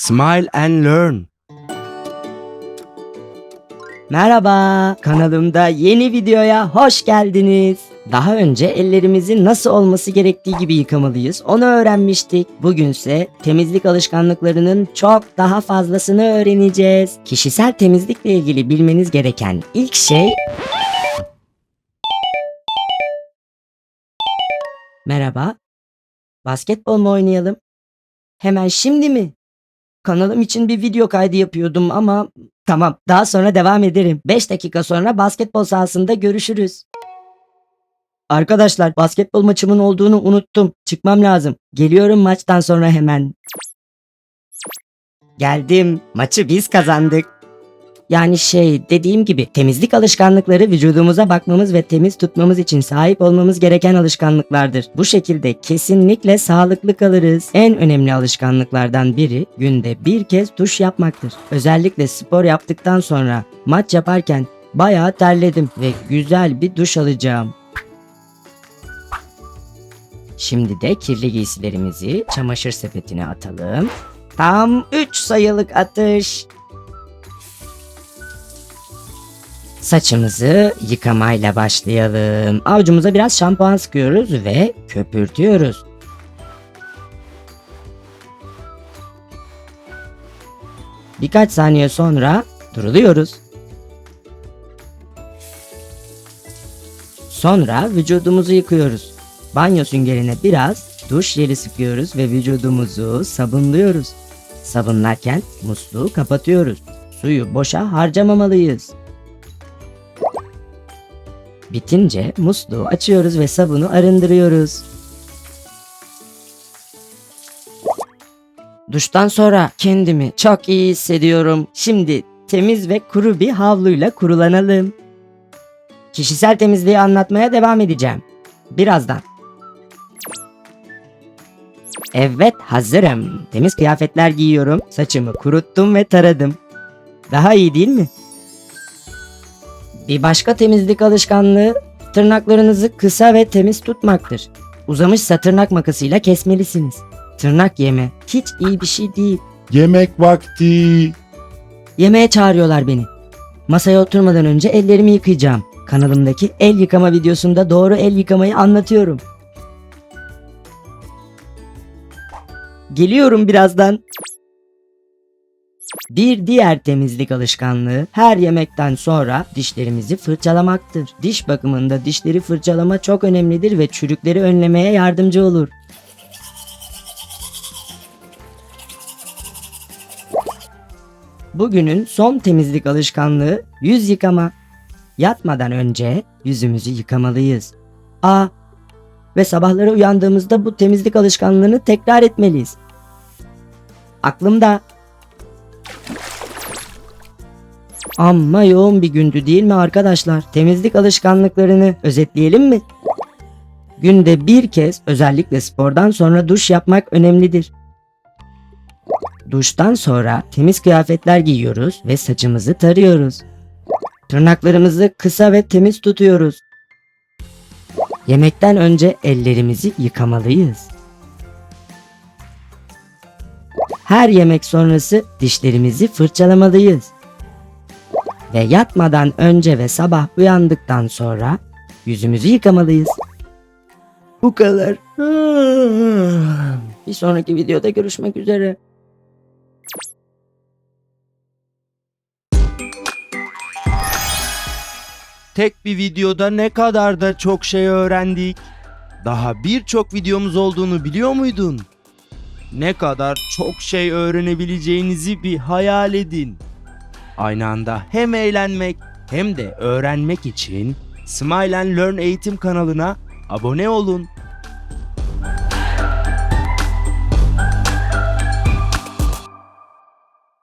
Smile and Learn. Merhaba, kanalımda yeni videoya hoş geldiniz. Daha önce ellerimizi nasıl olması gerektiği gibi yıkamalıyız onu öğrenmiştik. Bugünse temizlik alışkanlıklarının çok daha fazlasını öğreneceğiz. Kişisel temizlikle ilgili bilmeniz gereken ilk şey... Merhaba, basketbol mu oynayalım? Hemen şimdi mi? Kanalım için bir video kaydı yapıyordum ama Tamam, daha sonra devam ederim. 5 dakika sonra basketbol sahasında görüşürüz. Arkadaşlar, basketbol maçımın olduğunu unuttum. Çıkmam lazım. Geliyorum maçtan sonra hemen. Geldim. Maçı biz kazandık. Yani şey, dediğim gibi temizlik alışkanlıkları vücudumuza bakmamız ve temiz tutmamız için sahip olmamız gereken alışkanlıklardır. Bu şekilde kesinlikle sağlıklı kalırız. En önemli alışkanlıklardan biri günde bir kez duş yapmaktır. Özellikle spor yaptıktan sonra maç yaparken bayağı terledim ve güzel bir duş alacağım. Şimdi de kirli giysilerimizi çamaşır sepetine atalım. Tam 3 sayılık atış. Saçımızı yıkamayla başlayalım. Avucumuza biraz şampuan sıkıyoruz ve köpürtüyoruz. Birkaç saniye sonra duruluyoruz. Sonra vücudumuzu yıkıyoruz. Banyo süngerine biraz duş jeli sıkıyoruz ve vücudumuzu sabunluyoruz. Sabunlarken musluğu kapatıyoruz. Suyu boşa harcamamalıyız. Bitince musluğu açıyoruz ve sabunu arındırıyoruz. Duştan sonra kendimi çok iyi hissediyorum. Şimdi temiz ve kuru bir havluyla kurulanalım. Kişisel temizliği anlatmaya devam edeceğim. Birazdan. Evet hazırım. Temiz kıyafetler giyiyorum. Saçımı kuruttum ve taradım. Daha iyi değil mi? Bir başka temizlik alışkanlığı tırnaklarınızı kısa ve temiz tutmaktır. Uzamışsa tırnak makasıyla kesmelisiniz. Tırnak yeme hiç iyi bir şey değil. Yemek vakti. Yemeğe çağırıyorlar beni. Masaya oturmadan önce ellerimi yıkayacağım. Kanalımdaki el yıkama videosunda doğru el yıkamayı anlatıyorum. Geliyorum birazdan. Bir diğer temizlik alışkanlığı her yemekten sonra dişlerimizi fırçalamaktır. Diş bakımında dişleri fırçalama çok önemlidir ve çürükleri önlemeye yardımcı olur. Bugünün son temizlik alışkanlığı yüz yıkama. Yatmadan önce yüzümüzü yıkamalıyız. Aa, ve sabahları uyandığımızda bu temizlik alışkanlığını tekrar etmeliyiz. Aklımda. Amma yoğun bir gündü değil mi arkadaşlar? Temizlik alışkanlıklarını özetleyelim mi? Günde bir kez özellikle spordan sonra duş yapmak önemlidir. Duştan sonra temiz kıyafetler giyiyoruz ve saçımızı tarıyoruz. Tırnaklarımızı kısa ve temiz tutuyoruz. Yemekten önce ellerimizi yıkamalıyız. Her yemek sonrası dişlerimizi fırçalamalıyız. Ve yatmadan önce ve sabah uyandıktan sonra yüzümüzü yıkamalıyız. Bu kadar. Bir sonraki videoda görüşmek üzere. Tek bir videoda ne kadar da çok şey öğrendik. Daha birçok videomuz olduğunu biliyor muydun? Ne kadar çok şey öğrenebileceğinizi bir hayal edin. Aynı anda hem eğlenmek hem de öğrenmek için Smile and Learn eğitim kanalına abone olun.